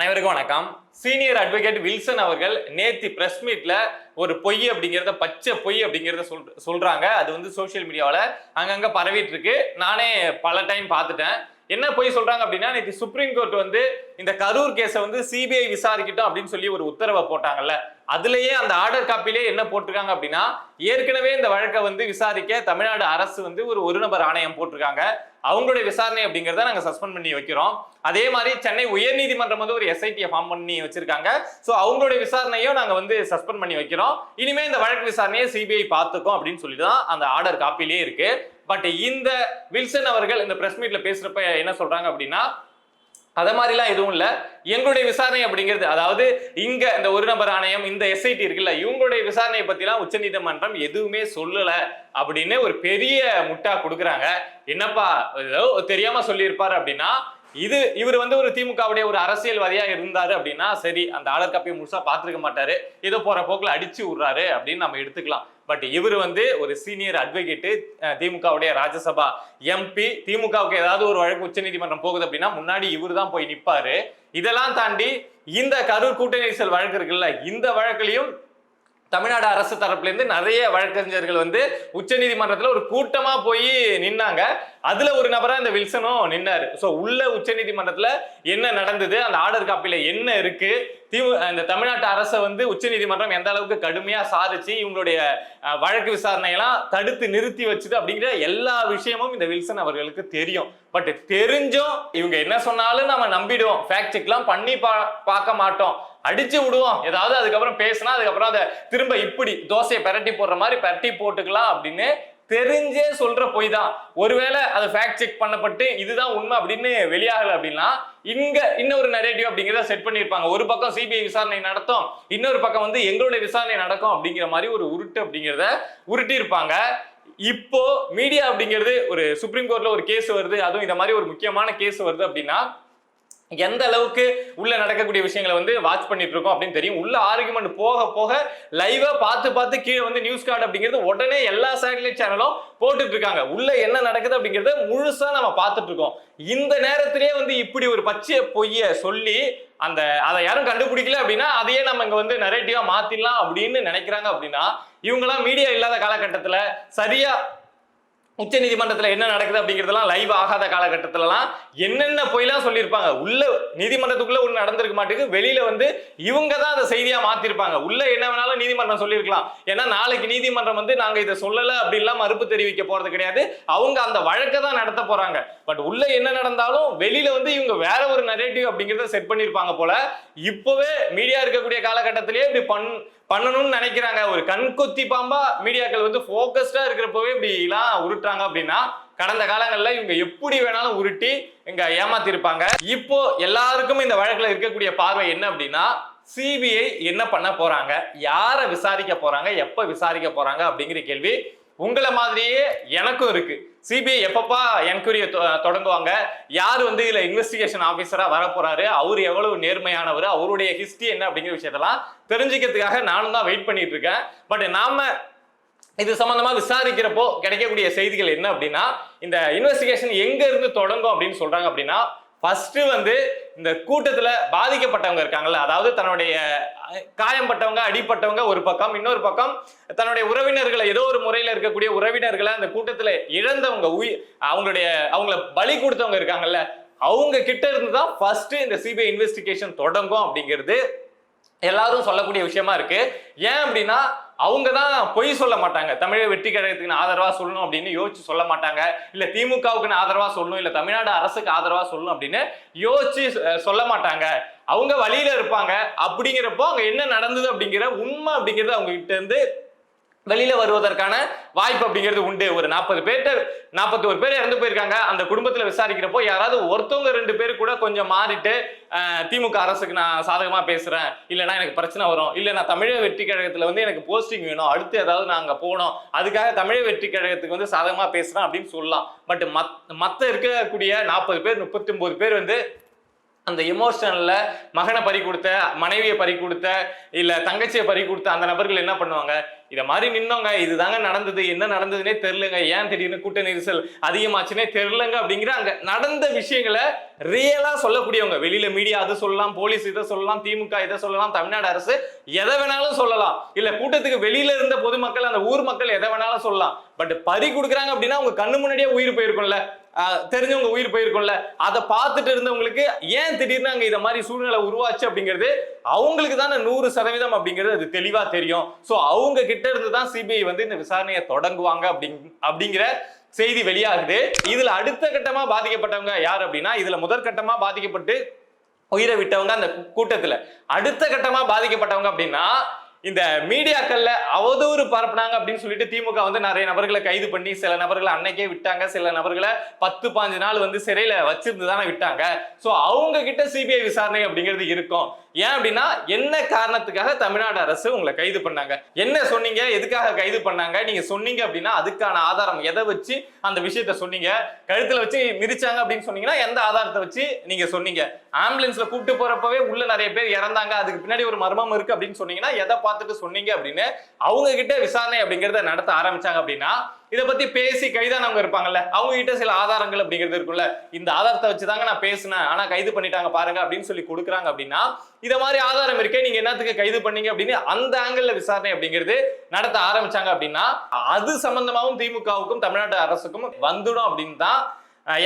அனைவருக்கும் வணக்கம். Senior advocate Wilson அவர்கள் நேத்தி பிரஸ் மீட்ல ஒரு பொய் அப்படிங்கிறத பச்சை பொய் அப்படிங்கிறத சொல் சொல்றாங்க. அது வந்து சோஷியல் மீடியாவில் அங்கங்க பரவிட்டு இருக்கு. நானே பல டைம் பார்த்துட்டேன். என்ன பொய் சொல்றாங்க அப்படின்னா நேற்று சுப்ரீம் கோர்ட் வந்து இந்த கரூர் கேஸை வந்து சிபிஐ விசாரிக்கட்டும் அப்படின்னு சொல்லி ஒரு உத்தரவை போட்டாங்கல்ல. அதுலயே அந்த ஆர்டர் காப்பிலே என்ன போட்டிருக்காங்க அப்படின்னா ஏற்கனவே இந்த வழக்கை வந்து விசாரிக்க தமிழ்நாடு அரசு வந்து ஒரு ஒரு நபர் ஆணையம் போட்டிருக்காங்க. அவங்களுடைய விசாரணை அப்படிங்கிறத நாங்கள் சஸ்பெண்ட் பண்ணி வைக்கிறோம். அதே மாதிரி சென்னை உயர்நீதிமன்றம் வந்து ஒரு எஸ்ஐடியை ஃபார்ம் பண்ணி வச்சிருக்காங்க. ஸோ அவங்களுடைய விசாரணையும் நாங்கள் வந்து சஸ்பெண்ட் பண்ணி வைக்கிறோம். இனிமே இந்த வழக்கு விசாரணையை சிபிஐ பார்த்துக்கும் அப்படின்னு சொல்லி தான் அந்த ஆர்டர் காப்பிலே இருக்கு. பட் இந்த வில்சன் அவர்கள் இந்த பிரஸ் மீட்ல பேசுறப்ப என்ன சொல்றாங்க அப்படின்னா அதை மாதிரிலாம் எதுவும் இல்லை. எங்களுடைய விசாரணை அப்படிங்கிறது அதாவது இங்க இந்த ஒரு நபர் ஆணையம் இந்த எஸ்ஐடி இருக்குல்ல இவங்களுடைய விசாரணையை பத்திலாம் உச்சநீதிமன்றம் எதுவுமே சொல்லல அப்படின்னு ஒரு பெரிய முட்டா கொடுக்குறாங்க. என்னப்பா ஏதோ தெரியாம சொல்லியிருப்பாரு அப்படின்னா இது இவர் வந்து ஒரு திமுகவுடைய ஒரு அரசியல்வாதியா இருந்தாரு அப்படின்னா சரி அந்த ஆளர் காப்பியை முழுசா பாத்துருக்க மாட்டாரு. ஏதோ போற போக்குல அடிச்சு விடுறாரு அப்படின்னு நம்ம எடுத்துக்கலாம். பட் இவர் வந்து ஒரு சீனியர் அட்வொகேட்டு திமுகவுடைய ராஜ்யசபா எம்பி திமுகவுக்கு ஏதாவது ஒரு வழக்கு உச்சநீதிமன்றம் போகுது அப்படின்னா முன்னாடி இவர் தான் போய் நிப்பாரு. இதெல்லாம் தாண்டி இந்த கரூர் கூட்ட வழக்கு இருக்குல்ல இந்த வழக்குலையும் தமிழ்நாடு அரசு தரப்புலேருந்து நிறைய வழக்கறிஞர்கள் வந்து உச்சநீதிமன்றத்தில் ஒரு கூட்டமாக போய் நின்னாங்க. அதில் ஒரு நபராக இந்த வில்சனும் நின்னார். ஸோ உள்ள உச்சநீதிமன்றத்தில் என்ன நடந்தது? அந்த ஆர்டர் காப்பியில் என்ன இருக்கு? திமு இந்த தமிழ்நாட்டு அரசை வந்து உச்சநீதிமன்றம் எந்த அளவுக்கு கடுமையாக சாதிச்சு இவங்களுடைய வழக்கு விசாரணையெல்லாம் தடுத்து நிறுத்தி வச்சுது அப்படிங்கிற எல்லா விஷயமும் இந்த வில்சன் அவர்களுக்கு தெரியும். பட் தெரிஞ்சும் இவங்க என்ன சொன்னாலும் நம்ம நம்பிடுவோம். ஃபேக்ட் செக்லாம் பண்ணி பா பார்க்க மாட்டோம். அடிச்சு விடுவோம். ஏதாவது அதுக்கப்புறம் பேசினா அதுக்கப்புறம் அதை திரும்ப இப்படி தோசையை பரட்டி போடுற மாதிரி பரட்டி போட்டுக்கலாம் அப்படின்னு தெரிஞ்சே சொல்ற பொய் தான். ஒருவேளை அது ஃபேக்ட் செக் பண்ணப்பட்டு இதுதான் உண்மை அப்படின்னு வெளியாகல அப்படின்னா இங்க இன்னொரு நரேட்டிவ் அப்படிங்கிறத செட் பண்ணியிருப்பாங்க. ஒரு பக்கம் சிபிஐ விசாரணை நடத்தும் இன்னொரு பக்கம் வந்து எங்களுடைய விசாரணை நடக்கும் அப்படிங்கிற மாதிரி ஒரு உருட்டு அப்படிங்கிறத உருட்டி இருப்பாங்க இப்போ மீடியா அப்படிங்கிறது ஒரு சுப்ரீம் கோர்ட்ல ஒரு கேஸ் வருது. அதுவும் இந்த மாதிரி ஒரு முக்கியமான கேஸ் வருது அப்படின்னா எந்த அளவுக்கு உள்ள நடக்கக்கூடிய விஷயங்களை வந்து வாட்ச் பண்ணிட்டு இருக்கோம் அப்படின்னு தெரியும். உள்ள ஆர்குமெண்ட் போக போக லைவா பார்த்து பார்த்து கீழே வந்து நியூஸ் கார்டு அப்படிங்கிறது உடனே எல்லா சேட்டலைட் சேனலும் போட்டுட்டு இருக்காங்க உள்ள என்ன நடக்குது அப்படிங்கறத முழுசா நம்ம பார்த்துட்டு இருக்கோம் இந்த நேரத்திலேயே வந்து இப்படி ஒரு பச்சைய பொய்ய சொல்லி அந்த அதை யாரும் கண்டுபிடிக்கல அப்படின்னா அதையே நம்ம இங்க வந்து நரேட்டிவா மாத்திடலாம் அப்படின்னு நினைக்கிறாங்க அப்படின்னா இவங்கெல்லாம் மீடியா இல்லாத காலகட்டத்துல சரியா உச்ச நீதிமன்றத்தில் என்ன நடக்குது அப்படிங்கிறதெல்லாம் லைவ் ஆகாத காலகட்டத்திலலாம் என்னென்ன பொய்லாம் சொல்லியிருப்பாங்க? உள்ள நீதிமன்றத்துக்குள்ள ஒன்று நடந்திருக்க மாட்டேங்குது. வெளியில வந்து இவங்க தான் அதை செய்தியாக மாத்திருப்பாங்க. உள்ள என்ன வேணாலும் நீதிமன்றம் சொல்லியிருக்கலாம். ஏன்னா நாளைக்கு நீதிமன்றம் வந்து நாங்கள் இதை சொல்லலை அப்படின்லாம் மறுப்பு தெரிவிக்க போறது கிடையாது. அவங்க அந்த வழக்கை தான் நடத்த போறாங்க. பட் உள்ள என்ன நடந்தாலும் வெளியில வந்து இவங்க வேற ஒரு நரேட்டிவ் அப்படிங்கிறத செட் பண்ணியிருப்பாங்க போல. இப்போவே மீடியா இருக்கக்கூடிய காலகட்டத்திலேயே இப்படி பண் பண்ணணும்னு நினைக்கிறாங்க. ஒரு கண்கொத்தி பாம்பா மீடியாக்கள் வந்து ஃபோக்கஸ்டா இருக்கிறப்பவே இப்படி எல்லாம் உருட்டுறாங்க அப்படின்னா கடந்த காலங்களில் இவங்க எப்படி வேணாலும் உருட்டி இங்க ஏமாத்திருப்பாங்க. இப்போ எல்லாருக்கும் இந்த வழக்கில் இருக்கக்கூடிய பார்வை என்ன அப்படின்னா சிபிஐ என்ன பண்ண போறாங்க? யாரை விசாரிக்க போறாங்க? எப்ப விசாரிக்க போறாங்க? அப்படிங்கிற கேள்வி உங்களை மாதிரியே எனக்கும் இருக்கு. சிபிஐ எப்பப்பா என்கொயரியை தொடங்குவாங்க? யார் வந்து இதுல இன்வெஸ்டிகேஷன் ஆபீசரா வர போறாரு அவர் எவ்வளவு நேர்மையானவர்? அவருடைய ஹிஸ்டரி என்ன அப்படிங்கிற விஷயத்தெல்லாம் தெரிஞ்சுக்கிறதுக்காக நானும் தான் வெயிட் பண்ணிட்டு இருக்கேன். பட் நாம இது சம்பந்தமா விசாரிக்கிறப்போ கிடைக்கக்கூடிய செய்திகள் என்ன அப்படின்னா இந்த இன்வெஸ்டிகேஷன் எங்க இருந்து தொடங்கும் அப்படின்னு சொல்றாங்க அப்படின்னா ஃபர்ஸ்ட் வந்து இந்த கூட்டத்தில் பாதிக்கப்பட்டவங்க இருக்காங்கல்ல அதாவது தன்னுடைய காயம்பட்டவங்க அடிப்பட்டவங்க ஒரு பக்கம் இன்னொரு பக்கம் தன்னுடைய உறவினர்களை ஏதோ ஒரு முறையில் இருக்கக்கூடிய உறவினர்களை அந்த கூட்டத்தில் இழந்தவங்க உயிர் அவங்களுடைய அவங்கள பலி கொடுத்தவங்க இருக்காங்கல்ல அவங்க கிட்ட இருந்து தான் ஃபர்ஸ்ட் இந்த சிபிஐ இன்வெஸ்டிகேஷன் தொடங்கும் அப்படிங்கிறது எல்லாரும் சொல்லக்கூடிய விஷயமா இருக்கு. ஏன் அப்படின்னா அவங்க தான் பொய் சொல்ல மாட்டாங்க. தமிழக வெற்றி கழகத்துக்கு ஆதரவா சொல்லணும் அப்படின்னு யோசிச்சு சொல்ல மாட்டாங்க. இல்ல திமுகவுக்கு ஆதரவாக ஆதரவா சொல்லணும் இல்ல தமிழ்நாடு அரசுக்கு ஆதரவா சொல்லணும் அப்படின்னு யோசிச்சு சொல்ல மாட்டாங்க. அவங்க வழியில இருப்பாங்க. அப்படிங்கிறப்போ அங்க என்ன நடந்தது அப்படிங்கிற உண்மை அப்படிங்கிறது அவங்க கிட்ட இருந்து வெளியில வருவதற்கான வாய்ப்பு அப்படிங்கிறது உண்டு. ஒரு நாற்பது பேர்ட்ட நாற்பத்தி ஒரு பேர் இறந்து போயிருக்காங்க. அந்த குடும்பத்துல விசாரிக்கிறப்போ யாராவது ஒருத்தவங்க ரெண்டு பேர் கூட கொஞ்சம் மாறிட்டு திமுக அரசுக்கு நான் சாதகமா பேசுறேன். இல்லைன்னா எனக்கு பிரச்சனை வரும். இல்லை நான் தமிழக வெற்றி கழகத்துல வந்து எனக்கு போஸ்டிங் வேணும். அடுத்து ஏதாவது நான் அங்கே போகணும். அதுக்காக தமிழக வெற்றி கழகத்துக்கு வந்து சாதகமா பேசுறேன் அப்படின்னு சொல்லலாம். பட் மத் மத்த இருக்கக்கூடிய நாற்பது பேர் முப்பத்தி ஒன்பது பேர் வந்து அந்த எமோஷனில் மகனை பறி கொடுத்த மனைவியை பறி கொடுத்த இல்லை தங்கச்சியை பறி கொடுத்த அந்த நபர்கள் என்ன பண்ணுவாங்க? இதை மாதிரி நின்னவங்க இதுதாங்க நடந்தது என்ன நடந்ததுன்னே தெரிலங்க ஏன் திடீர்னு கூட்ட நெரிசல் அதிகமாச்சுன்னே தெரிலங்க அப்படிங்கிற அங்கே நடந்த விஷயங்களை ரியலாக சொல்லக்கூடியவங்க வெளியில் மீடியா அதை சொல்லலாம் போலீஸ் இதை சொல்லலாம் திமுக இதை சொல்லலாம் தமிழ்நாடு அரசு எதை வேணாலும் சொல்லலாம். இல்லை கூட்டத்துக்கு வெளியில இருந்த பொதுமக்கள் அந்த ஊர் மக்கள் எதை வேணாலும் சொல்லலாம். பட் பறி கொடுக்குறாங்க அப்படின்னா அவங்க கண்ணு முன்னாடியே உயிர் போயிருக்கும்ல. தெரிஞ்சவங்க உயிர் போயிருக்கும்ல அதை பார்த்துட்டு இருந்தவங்களுக்கு ஏன் திடீர்னு அங்கே இதை மாதிரி சூழ்நிலை உருவாச்சு அப்படிங்கிறது அவங்களுக்கு தானே நூறு சதவீதம் அப்படிங்கிறது அது தெளிவாக தெரியும். ஸோ அவங்க கிட்ட இருந்து தான் சிபிஐ வந்து இந்த விசாரணையை தொடங்குவாங்க அப்படிங் அப்படிங்கிற செய்தி வெளியாகுது. இதுல அடுத்த கட்டமா பாதிக்கப்பட்டவங்க யார் அப்படின்னா இதுல முதற்கட்டமா பாதிக்கப்பட்டு உயிரை விட்டவங்க அந்த கூட்டத்துல. அடுத்த கட்டமா பாதிக்கப்பட்டவங்க அப்படின்னா இந்த மீடியாக்கள்ல அவதூறு பரப்புனாங்க அப்படின்னு சொல்லிட்டு திமுக வந்து நிறைய நபர்களை கைது பண்ணி சில நபர்களை அன்னைக்கே விட்டாங்க. சில நபர்களை பத்து பாஞ்சு நாள் வந்து சிறையில வச்சிருந்து தானே விட்டாங்க சோ அவங்க கிட்ட சிபிஐ விசாரணை அப்படிங்கிறது இருக்கும். ஏன் அப்படின்னா என்ன காரணத்துக்காக தமிழ்நாடு அரசு உங்களை கைது பண்ணாங்க? என்ன சொன்னீங்க? எதுக்காக கைது பண்ணாங்க? நீங்க சொன்னீங்க அப்படின்னா அதுக்கான ஆதாரம் எதை வச்சு அந்த விஷயத்த சொன்னீங்க? கழுத்துல வச்சு மிதிச்சாங்க அப்படின்னு சொன்னீங்கன்னா எந்த ஆதாரத்தை வச்சு நீங்க சொன்னீங்க? ஆம்புலன்ஸ்ல கூப்பிட்டு போறப்பவே உள்ள நிறைய பேர் இறந்தாங்க. அதுக்கு பின்னாடி ஒரு மர்மம் இருக்கு அப்படின்னு சொன்னீங்கன்னா எதை பார்த்துட்டு சொன்னீங்க அப்படின்னு அவங்க கிட்ட விசாரணை அப்படிங்கறத நடத்த ஆரம்பிச்சாங்க அப்படின்னா இதை பத்தி பேசி கைதானவங்க இருப்பாங்கல்ல அவங்க கிட்ட சில ஆதாரங்கள் அப்படிங்கிறது இருக்கும்ல. இந்த ஆதாரத்தை வச்சுதாங்க நான் பேசினேன். ஆனா கைது பண்ணிட்டாங்க பாருங்க அப்படின்னு சொல்லி கொடுக்குறாங்க அப்படின்னா இத மாதிரி ஆதாரம் இருக்கே நீங்க என்னத்துக்கு கைது பண்ணீங்க அப்படின்னு அந்த ஆங்கிள் விசாரணை அப்படிங்கிறது நடத்த ஆரம்பிச்சாங்க அப்படின்னா அது சம்பந்தமாகவும் திமுகவுக்கும் தமிழ்நாடு அரசுக்கும் வந்துடும் அப்படின்னு தான்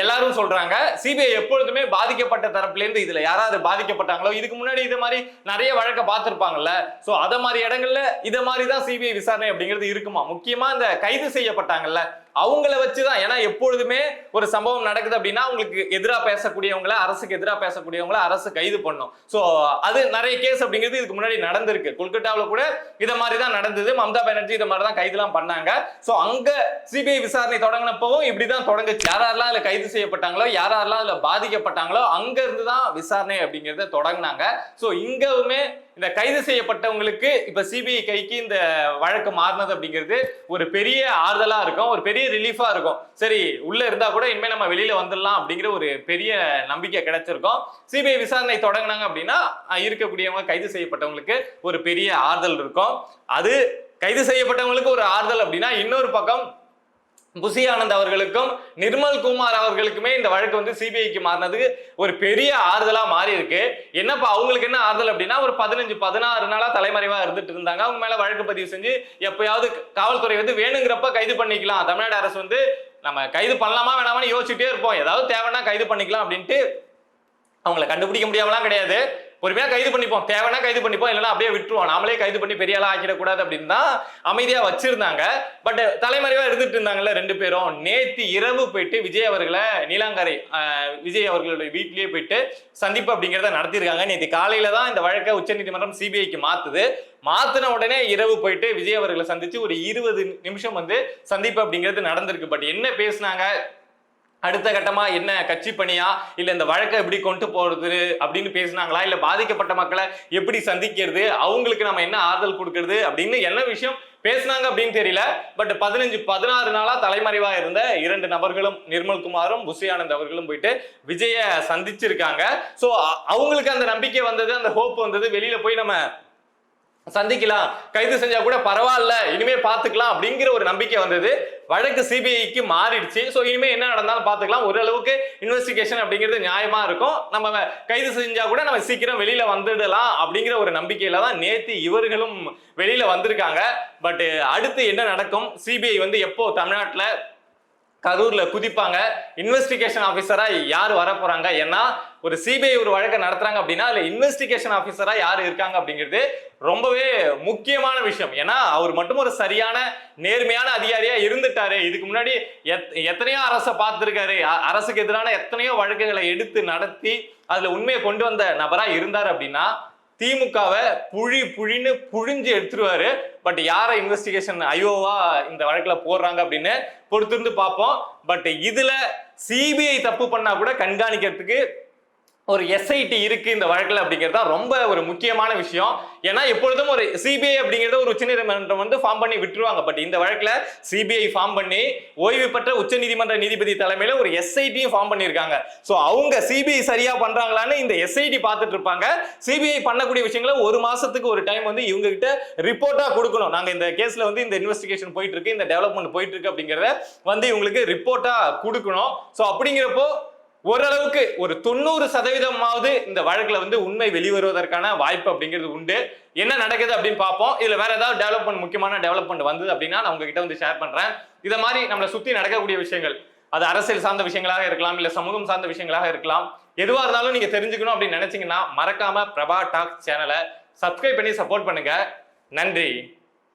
எல்லாரும் சொல்றாங்க. சிபிஐ எப்பொழுதுமே பாதிக்கப்பட்ட தரப்புல இருந்து இதுல யாராவது பாதிக்கப்பட்டாங்களோ இதுக்கு முன்னாடி இது மாதிரி நிறைய வழக்க பார்த்திருப்பாங்கல்ல. சோ அத மாதிரி இடங்கள்ல இதை மாதிரி தான் சிபிஐ விசாரணை அப்படிங்கிறது இருக்குமா? முக்கியமா இந்த கைது செய்யப்பட்டாங்கல்ல. அவங்கள வச்சுதான். ஏன்னா எப்பொழுதுமே ஒரு சம்பவம் நடக்குது அப்படின்னா உங்களுக்கு எதிராக பேசக்கூடியவங்கள அரசுக்கு எதிராக பேசக்கூடியவங்கள அரசு கைது பண்ணும். ஸோ அது நிறைய கேஸ் அப்படிங்கிறது இதுக்கு முன்னாடி நடந்திருக்கு. கொல்கட்டாவில் கூட இதை மாதிரி தான் நடந்தது. மம்தா பானர்ஜி இதை மாதிரி தான் கைதுலாம் பண்ணாங்க. ஸோ அங்க சிபிஐ விசாரணை தொடங்கினப்பவும் இப்படிதான் தொடங்குச்சு. யாரெல்லாம் அதில் கைது செய்யப்பட்டாங்களோ யாரெல்லாம் அதில் பாதிக்கப்பட்டாங்களோ அங்க இருந்து தான் விசாரணை அப்படிங்கிறத தொடங்கினாங்க. ஸோ இங்கவுமே இந்த கைது செய்யப்பட்டவங்களுக்கு இப்ப சிபிஐ கைக்கு இந்த வழக்கு மாறினது அப்படிங்கிறது ஒரு பெரிய ஆறுதலா இருக்கும் ஒரு பெரிய ரிலீஃபா இருக்கும். சரி உள்ள இருந்தா கூட இனிமே நம்ம வெளியில வந்துடலாம் அப்படிங்கிற ஒரு பெரிய நம்பிக்கை கிடைச்சிருக்கும். சிபிஐ விசாரணை தொடங்கினாங்க அப்படின்னா இருக்கக்கூடியவங்க கைது செய்யப்பட்டவங்களுக்கு ஒரு பெரிய ஆறுதல் இருக்கும். அது கைது செய்யப்பட்டவங்களுக்கு ஒரு ஆறுதல் அப்படின்னா இன்னொரு பக்கம் புசி ஆனந்த் அவர்களுக்கும் நிர்மல் குமார் அவர்களுக்குமே இந்த வழக்கு வந்து சிபிஐக்கு மாறினதுக்கு ஒரு பெரிய ஆறுதலா மாறி இருக்கு என்னப்பா அவங்களுக்கு என்ன ஆறுதல் அப்படின்னா ஒரு பதினஞ்சு பதினாறு நாளா தலைமறைவா இருந்துட்டு இருந்தாங்க. அவங்க மேல வழக்கு பதிவு செஞ்சு எப்பயாவது காவல்துறை வந்து வேணுங்கிறப்ப கைது பண்ணிக்கலாம். தமிழ்நாடு அரசு வந்து நம்ம கைது பண்ணலாமா வேணாமான்னு யோசிச்சுட்டே இருப்போம். ஏதாவது தேவைன்னா கைது பண்ணிக்கலாம் அப்படின்ட்டு அவங்கள கண்டுபிடிக்க முடியாமலாம் கிடையாது. பொறுமையா கைது பண்ணிப்போம். தேவைன்னா கைது பண்ணிப்போம். இல்லைன்னா அப்படியே விட்டுருவோம். நாமளே கைது பண்ணி பெரிய ஆளா ஆக்கிடக்கூடாது அப்படின்னு தான் அமைதியா வச்சிருந்தாங்க. பட் தலைமறைவா இருந்துட்டு இருந்தாங்கல்ல ரெண்டு பேரும். நேத்து இரவு போயிட்டு விஜய் அவர்களை நீலாங்கரை விஜய் அவர்களுடைய வீட்லயே போயிட்டு சந்திப்பு அப்படிங்கிறத நடத்தியிருக்காங்க. நேற்று காலையில தான் இந்த வழக்கை உச்சநீதிமன்றம் சிபிஐக்கு மாத்துது. மாத்தின உடனே இரவு போயிட்டு விஜய் அவர்களை சந்திச்சு ஒரு இருபது நிமிஷம் வந்து சந்திப்பு அப்படிங்கிறது நடந்திருக்கு. பட் என்ன பேசுனாங்க? அடுத்த கட்டமா என்ன கட்சி பணியா? இல்ல இந்த வழக்கை எப்படி கொண்டு போறது அப்படின்னு பேசுனாங்களா? இல்ல பாதிக்கப்பட்ட மக்களை எப்படி சந்திக்கிறது? அவங்களுக்கு நம்ம என்ன ஆறுதல் கொடுக்கறது? அப்படின்னு என்ன விஷயம் பேசினாங்க அப்படின்னு தெரியல. பட் பதினஞ்சு பதினாறு நாளா தலைமறைவா இருந்த இரண்டு நபர்களும் நிர்மல்குமாரும் புசி அவர்களும் போயிட்டு விஜய சந்திச்சிருக்காங்க. சோ அவங்களுக்கு அந்த நம்பிக்கை வந்தது அந்த ஹோப் வந்தது. வெளியில போய் நம்ம சந்திக்கலாம். கைது செஞ்சா கூட பரவாயில்ல. இனிமே பாத்துக்கலாம் அப்படிங்கிற ஒரு நம்பிக்கை வந்தது. வழக்கு சிபிஐக்கு மாறிடுச்சு. ஸோ இனிமே என்ன நடந்தாலும் பார்த்துக்கலாம் ஓரளவுக்கு இன்வெஸ்டிகேஷன் அப்படிங்கிறது நியாயமா இருக்கும். நம்ம கைது செஞ்சா கூட நம்ம சீக்கிரம் வெளியில வந்துடலாம் அப்படிங்கிற ஒரு நம்பிக்கையில தான் நேத்து இவர்களும் வெளியில வந்திருக்காங்க. பட் அடுத்து என்ன நடக்கும்? சிபிஐ வந்து எப்போ தமிழ்நாட்டில் கரூர்ல குதிப்பாங்க. இன்வெஸ்டிகேஷன் ஆபீசரா யார் வர போறாங்க ஏன்னா ஒரு சிபிஐ ஒரு வழக்கை நடத்துறாங்க அப்படின்னா அதுல இன்வெஸ்டிகேஷன் ஆபீசரா யார் இருக்காங்க அப்படிங்கிறது ரொம்பவே முக்கியமான விஷயம். ஏன்னா அவர் மட்டும் ஒரு சரியான நேர்மையான அதிகாரியா இருந்துட்டாரு. இதுக்கு முன்னாடி எத்- எத்தனையோ அரசை பார்த்துருக்காரு. அரசுக்கு எதிரான எத்தனையோ வழக்குகளை எடுத்து நடத்தி அதுல உண்மையை கொண்டு வந்த நபரா இருந்தார் அப்படின்னா திமுகவை புழி புழின்னு புழிஞ்சு எடுத்துருவாரு. பட் யாரை இன்வெஸ்டிகேஷன் ஐயோவா இந்த வழக்கில் போடுறாங்க அப்படின்னு பொறுத்திருந்து பார்ப்போம். பட் இதுல சிபிஐ தப்பு பண்ணா கூட கண்காணிக்கிறதுக்கு ஒரு எஸ்ஐடி இருக்கு இந்த வழக்கில் அப்படிங்கிறது தான் ரொம்ப ஒரு முக்கியமான விஷயம். ஏன்னா எப்பொழுதும் ஒரு சிபிஐ அப்படிங்கிறத ஒரு உச்சநீதிமன்றம் வந்து ஃபார்ம் பண்ணி விட்டுருவாங்க. பட் இந்த வழக்கில் சிபிஐ ஃபார்ம் பண்ணி ஓய்வு பெற்ற உச்சநீதிமன்ற நீதிபதி தலைமையில் ஒரு எஸ்ஐடியும் ஃபார்ம் பண்ணியிருக்காங்க ஸோ அவங்க சிபிஐ சரியா பண்றாங்களான்னு இந்த எஸ்ஐடி பார்த்துட்டு இருப்பாங்க. சிபிஐ பண்ணக்கூடிய விஷயங்களை ஒரு மாசத்துக்கு ஒரு டைம் வந்து இவங்க கிட்ட ரிப்போர்ட்டா கொடுக்கணும். நாங்க இந்த கேஸ்ல வந்து இந்த இன்வெஸ்டிகேஷன் போயிட்டு இருக்கு இந்த டெவலப்மெண்ட் போயிட்டு இருக்கு அப்படிங்கறத வந்து இவங்களுக்கு ரிப்போர்ட்டா கொடுக்கணும். ஸோ அப்படிங்கிறப்போ ஓரளவுக்கு ஒரு தொண்ணூறு சதவீதமாவது இந்த வழக்கில் வந்து உண்மை வெளிவருவதற்கான வாய்ப்பு அப்படிங்கிறது உண்டு. என்ன நடக்குது அப்படின்னு பார்ப்போம். இதில் வேற ஏதாவது டெவலப்மெண்ட் முக்கியமான டெவலப்மெண்ட் வந்தது அப்படின்னா நான் உங்ககிட்ட வந்து ஷேர் பண்ணுறேன் இதை மாதிரி நம்மளை சுற்றி நடக்கக்கூடிய விஷயங்கள் அது அரசியல் சார்ந்த விஷயங்களாக இருக்கலாம் இல்லை சமூகம் சார்ந்த விஷயங்களாக இருக்கலாம். எதுவாக இருந்தாலும் நீங்கள் தெரிஞ்சுக்கணும் அப்படின்னு நினச்சிங்கன்னா மறக்காம பிரபா டாக் சேனலை சப்ஸ்கிரைப் பண்ணி சப்போர்ட் பண்ணுங்க. நன்றி.